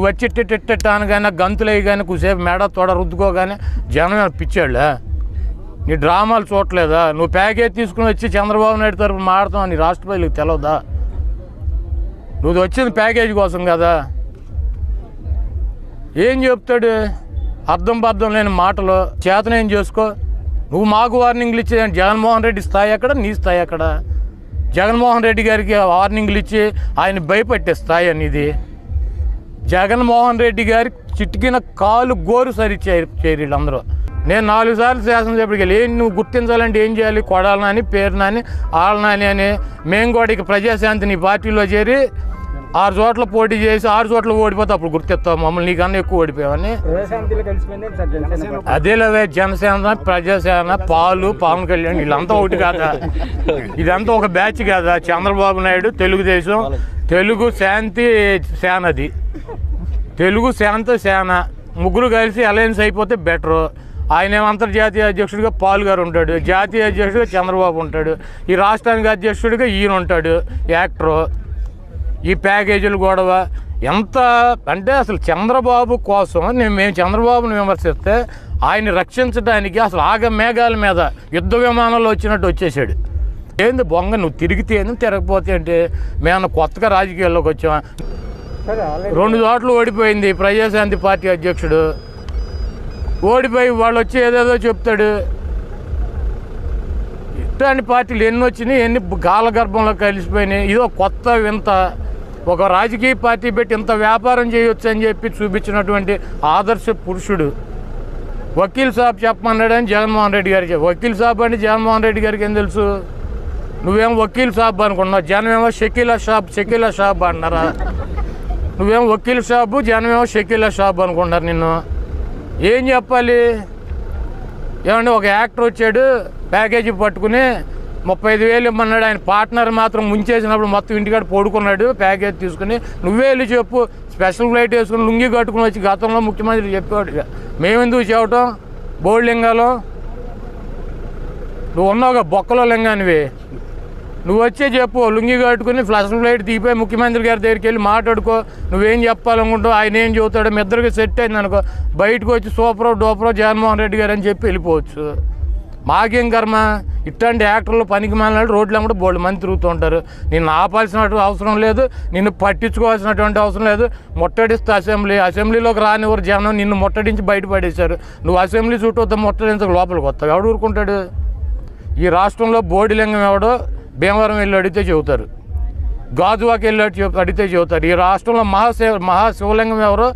నువ్వు వచ్చి ఇట్టిట్టిట్ట అనగానే గంతులు వేయగానే కుసేపు మేడ తోడ రుద్దుకోగానే జనం పిచ్చాళ్ళా? నీ డ్రామాలు చూడలేదా నువ్వు ప్యాకేజ్ తీసుకుని వచ్చి చంద్రబాబు నాయుడు తరఫున మాడతావు? నీ రాష్ట్ర ప్రజలకు తెలవదా? నువ్వు వచ్చింది ప్యాకేజ్ కోసం కదా? ఏం చెప్తాడు? అర్థం పర్థం లేని మాటలు. చేతనేం చేసుకో? నువ్వు మాకు వార్నింగ్లు ఇచ్చి జగన్మోహన్ రెడ్డి స్థాయి అక్కడ నీ స్థాయి అక్కడ జగన్మోహన్ రెడ్డి గారికి వార్నింగ్లు ఇచ్చి ఆయన భయపెట్టే స్థాయి అనేది. జగన్మోహన్ రెడ్డి గారి చిటికిన కాలు గోరు సరి చేయరు వీళ్ళందరూ నేను నాలుగు సార్లు శాసనసభ్యుడికి వెళ్ళి ఏం నువ్వు గుర్తించాలంటే ఏం చేయాలి? కొడాలనాని పేరునాని ఆళ్ళనాని అని మేము కూడా ఇక ప్రజాశాంతి నీ పార్టీలో చేరి ఆరు చోట్ల పోటీ చేసి ఆరు చోట్ల ఓడిపోతే అప్పుడు గుర్తిస్తావు మమ్మల్ని నీకన్నా ఎక్కువ ఓడిపోయావని. పార్టీ. అదేలేవే జనసేన ప్రజాసేన పాలు పవన్ కళ్యాణ్ వీళ్ళంతా ఒకటి కాదా? ఇదంతా ఒక బ్యాచ్ కాదా? చంద్రబాబు నాయుడు తెలుగుదేశం తెలుగు శాంతి సేనది తెలుగు శాంతి సేన ముగ్గురు కలిసి అలయన్స్ అయిపోతే బెటరు ఆయన అంతర్జాతీయ అధ్యక్షుడిగా పాల్ గారు ఉంటాడు. జాతీయ అధ్యక్షుడిగా చంద్రబాబు ఉంటాడు. ఈ రాష్ట్రానికి అధ్యక్షుడిగా ఈయన ఉంటాడు. యాక్టరు ఈ ప్యాకేజీలు గొడవ. ఎంత అంటే అసలు చంద్రబాబు కోసం నేను మేము చంద్రబాబును విమర్శిస్తే ఆయన రక్షించడానికి అసలు ఆగ మేఘాల మీద యుద్ధ విమానంలో వచ్చినట్టు వచ్చేసాడు. ఏంది బొంగ నువ్వు తిరిగితే ఏంది తిరగపోతే అంటే మేము కొత్తగా రాజకీయాల్లోకి వచ్చాం. రెండు చోట్ల ఓడిపోయింది ప్రజాశాంతి పార్టీ అధ్యక్షుడు. ఓడిపోయి వాళ్ళు వచ్చి ఏదేదో చెప్తాడు. ఇట్లాంటి పార్టీలు ఎన్ని వచ్చినాయి ఎన్ని గాలగర్భంలో కలిసిపోయినాయి ఇదో కొత్త వింత. ఒక రాజకీయ పార్టీ పెట్టి ఇంత వ్యాపారం చేయొచ్చు అని చెప్పి చూపించినటువంటి ఆదర్శ పురుషుడు. వకీల్ సాబ్ చెప్పమన్నాడని జగన్మోహన్ రెడ్డి గారికి వకీల్ సాబ్ అంటే జగన్మోహన్ రెడ్డి గారికి ఏం తెలుసు? నువ్వేం వకీల్ సాబ్ అనుకున్నావు జనమేమో షకీలా షాప్ షకీలా షాబ్ అన్నారా నువ్వేం వకీల్ షాపు జనమేమో షకీల షాప్ అనుకుంటారు నిన్ను. ఏం చెప్పాలి? ఏమంటే ఒక యాక్టర్ వచ్చాడు ప్యాకేజీ పట్టుకుని ముప్పై ఐదు వేలు ఇమ్మన్నాడు. ఆయన పార్ట్నర్ మాత్రం ముంచేసినప్పుడు మొత్తం ఇంటికాడ పడుకున్నాడు ప్యాకేజ్ తీసుకుని. నువ్వే వెళ్ళి చెప్పు. స్పెషల్ ఫ్లైట్ వేసుకుని లుంగి కట్టుకుని వచ్చి గతంలో ముఖ్యమంత్రి చెప్పాడు మేమెందుకు చెప్పటం? బోర్డు లింగాలు? నువ్వు ఉన్నావుగా బొక్కలో లింగానివి. నువ్వు వచ్చే చెప్పు లుంగి కట్టుకుని ఫ్లష్ ఫ్లైట్ దిగిపోయి ముఖ్యమంత్రి గారి దగ్గరికి వెళ్ళి మాట్లాడుకో. నువ్వేం చెప్పాలనుకుంటావు ఆయన ఏం చెబుతాడో మీ ఇద్దరికి సెట్ అయింది అనుకో. బయటకు వచ్చి సూపరో డోపరో జగన్మోహన్ రెడ్డి గారు అని చెప్పి వెళ్ళిపోవచ్చు. మాకేం కర్మ? ఇట్లాంటి యాక్టర్లు పనికి మాలినాడు రోడ్లు కూడా బోల్డ్ మంది తిరుగుతుంటారు నిన్ను ఆపాల్సినటువంటి అవసరం లేదు నిన్ను పట్టించుకోవాల్సినటువంటి అవసరం లేదు. ముట్టడిస్తే అసెంబ్లీ అసెంబ్లీలోకి రానివ్వరు జనం నిన్ను ముట్టడించి బయటపడేశారు నువ్వు అసెంబ్లీ చుట్టూ ముట్టడించక లోపలికి వస్తావు. ఎవడు ఊరుకుంటాడు? ఈ రాష్ట్రంలో బోడిలింగం ఎవడో? భీమవరం వెళ్ళి అడిగితే చెబుతారు. గాజువాకి వెళ్ళి అడిగితే చెబుతారు. ఈ రాష్ట్రంలో మహాశివ మహాశివలింగం ఎవరో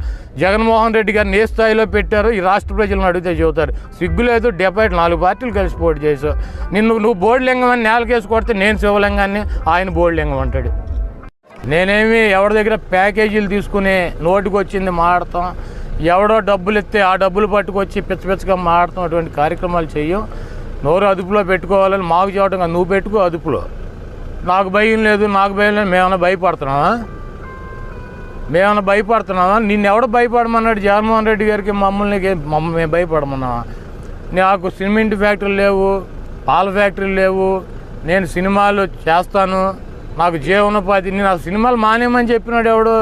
జగన్మోహన్ రెడ్డి గారిని ఏ స్థాయిలో పెట్టారో ఈ రాష్ట్ర ప్రజలను అడిగితే చెబుతారు. సిగ్గు లేదు డెబ్బై నాలుగు పార్టీలు కలిసి పోటీ చేసావు నిన్ను నువ్వు బోర్డులింగం అని నేలకేసి కొడితే నేను శివలింగాన్ని ఆయన బోర్డులింగం అంటాడు. నేనేమి ఎవరి దగ్గర ప్యాకేజీలు తీసుకుని నోటికి వచ్చింది మాడతాం. ఎవడో డబ్బులు ఇస్తే ఆ డబ్బులు పట్టుకొచ్చి పిచ్చ పిచ్చగా మాడతాం. అటువంటి కార్యక్రమాలు చేయం. నోరు అదుపులో పెట్టుకోవాలని మాకు చెప్పడం కాదు, నువ్వు పెట్టుకో అదుపులో. నాకు భయం లేదు నాకు భయం లేదు మేమన్నా భయపడుతున్నావా? మేమన్నా భయపడుతున్నావా? నిన్ను ఎవడ భయపడమన్నాడు? జగన్మోహన్ రెడ్డి గారికి మమ్మల్ని మమ్మల్ని మేము భయపడమన్నావా? నాకు సిమెంట్ ఫ్యాక్టరీలు లేవు పాల ఫ్యాక్టరీలు లేవు నేను సినిమాలు చేస్తాను నాకు జీవనోపాధి నేను ఆ సినిమాలు మానేయమని చెప్పినాడు ఎవడు?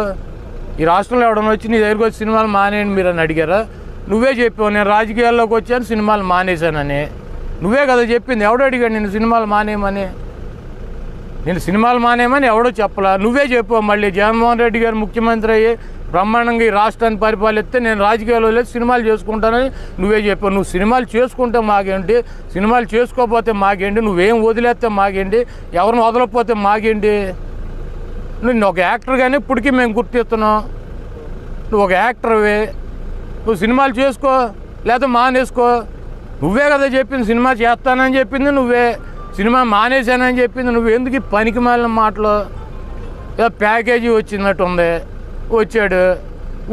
ఈ రాష్ట్రంలో ఎవడన్నా వచ్చి నీ దగ్గరికి వచ్చి సినిమాలు మానేయండి మీరు అని అడిగారా? నువ్వే చెప్పావు నేను రాజకీయాల్లోకి వచ్చాను సినిమాలు మానేశానని. నువ్వే కదా చెప్పింది ఎవడో అడిగాడు నేను సినిమాలు మానేయమని. నేను సినిమాలు మానేయమని ఎవడో చెప్పలా. నువ్వే చెప్పు మళ్ళీ జగన్మోహన్ రెడ్డి గారు ముఖ్యమంత్రి అయ్యి బ్రహ్మాండంగా ఈ రాష్ట్రాన్ని పరిపాలిస్తే నేను రాజకీయాల్లో లేదు సినిమాలు చేసుకుంటానని నువ్వే చెప్పావు నువ్వు సినిమాలు చేసుకుంటే మాకేంటి? సినిమాలు చేసుకోకపోతే మాకేంటి? నువ్వేం వదిలేస్తే మాకేంటి? ఎవరిని వదలకపోతే మాకేంటి? నువ్వు ఒక యాక్టర్గానే ఇప్పటికీ మేము గుర్తిస్తున్నాం నువ్వు ఒక యాక్టర్వే. నువ్వు సినిమాలు చేసుకో లేదా మానేసుకో. నువ్వే కదా చెప్పింది సినిమా చేస్తానని చెప్పింది నువ్వే సినిమా మానేశానని చెప్పింది నువ్వు ఎందుకు పనికి మాలిన మాటలు? ఏదో ప్యాకేజీ వచ్చినట్టు ఉంది వచ్చాడు.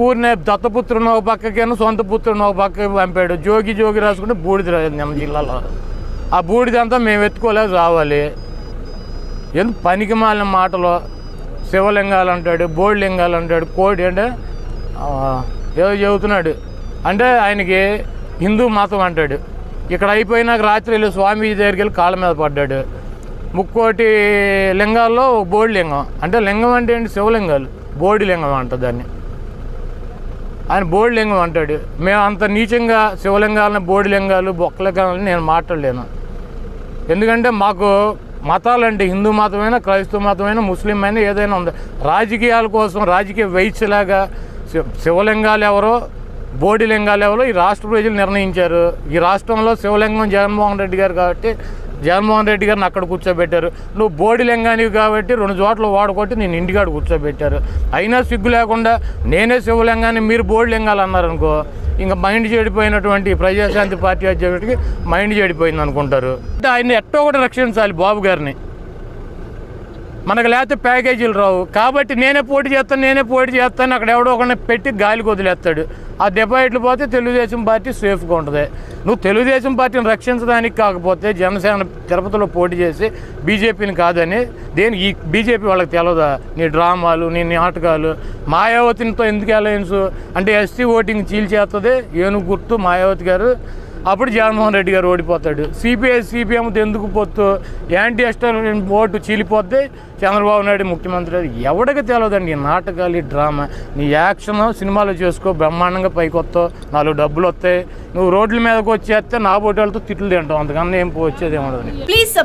ఊరినే దత్తపుత్రుని ఒక పక్కకేను సొంత పుత్రుని ఒక పక్కకి పంపాడు. జోగి జోగి రాసుకుంటే బూడిద రాదు మన జిల్లాలో. ఆ బూడిదంతా మేము ఎత్తుకోలేదు రావాలి. ఎందుకు పనికి మాలిన మాటలు? శివలింగాలు అంటాడు బోడిలింగాలు అంటాడు కోడి అంటే ఏదో చెబుతున్నాడు. అంటే ఆయనకి హిందూ మతం అంటాడు. ఇక్కడ అయిపోయినాక రాత్రి వెళ్ళి స్వామీజీ దగ్గరికి వెళ్ళి కాళ్ళ మీద పడ్డాడు. ముక్కోటి లింగాల్లో ఒక బోడి లింగం. అంటే లింగం అంటే ఏంటి? శివలింగాలు. బోడి లింగం అంట దాన్ని. ఆయన బోడిలింగం అంటాడు. మేము అంత నీచంగా శివలింగాలను బోడి లింగాలు బొక్కలింగాలని నేను మాట్లాడలేను. ఎందుకంటే మాకు మతాలంటే హిందూ మతమైనా క్రైస్తవ మతమైనా ముస్లిం అయినా ఏదైనా ఉంది. రాజకీయాల కోసం రాజకీయ వైశ్యలాగా శివ శివలింగాలు ఎవరో బోడి లింగాలు ఈ రాష్ట్ర ప్రజలు నిర్ణయించారు. ఈ రాష్ట్రంలో శివలింగం జగన్మోహన్ రెడ్డి గారు కాబట్టి జగన్మోహన్ రెడ్డి గారిని అక్కడ కూర్చోబెట్టారు. నువ్వు బోడి లింగానికి కాబట్టి రెండు చోట్ల వాడుకోటి నేను ఇంటికాడ కూర్చోబెట్టారు. అయినా సిగ్గు లేకుండా నేనే శివలింగాన్ని మీరు బోడి లింగాలు అన్నారనుకో ఇంకా మైండ్ చెడిపోయినటువంటి ప్రజాశాంతి పార్టీ అధ్యక్షుడికి మైండ్ చెడిపోయింది అనుకుంటారు అంటే ఆయన ఎట్టో ఒకటి రక్షించాలి బాబు గారిని. మనకు లేకపోతే ప్యాకేజీలు రావు. కాబట్టి నేనే పోటీ చేస్తాను నేనే పోటీ చేస్తాను అక్కడ ఎవడో ఒకరిని పెట్టి గాలికి వదిలేస్తాడు. ఆ డిపాజిట్లు పోతే తెలుగుదేశం పార్టీ సేఫ్గా ఉంటుంది. నువ్వు తెలుగుదేశం పార్టీని రక్షించడానికి కాకపోతే జనసేన తిరుపతిలో పోటీ చేసి బీజేపీని కాదని దేని ఈ బీజేపీ వాళ్ళకి తెలియదా నీ డ్రామాలు నీ నాటకాలు మాయావతితో ఎందుకు అలయన్స్ అంటే ఎస్సీ ఓటింగ్ చీల్చేస్తుంది ఏనుగు గుర్తు మాయావతి గారు. అప్పుడు జగన్మోహన్ రెడ్డి గారు ఓడిపోతాడు. సిపిఐ సిపిఎంతో ఎందుకు పొత్తు యాంటీ ఎస్టాబ్లిష్మెంట్ ఓటు చీలిపోతే చంద్రబాబు నాయుడు ముఖ్యమంత్రి ఎవడికి తెలియదండి నాటకాలు ఈ డ్రామా? నీ యాక్షన్ సినిమాలు చేసుకో బ్రహ్మాండంగా పైకి వస్తావు నాలుగు డబ్బులు వస్తాయి. నువ్వు రోడ్ల మీదకి వచ్చేస్తే నా పోటీ వాళ్ళతో తిట్లు తింటావు. అంతకన్నా ఏం వచ్చేది ఏమో ప్లీజ్.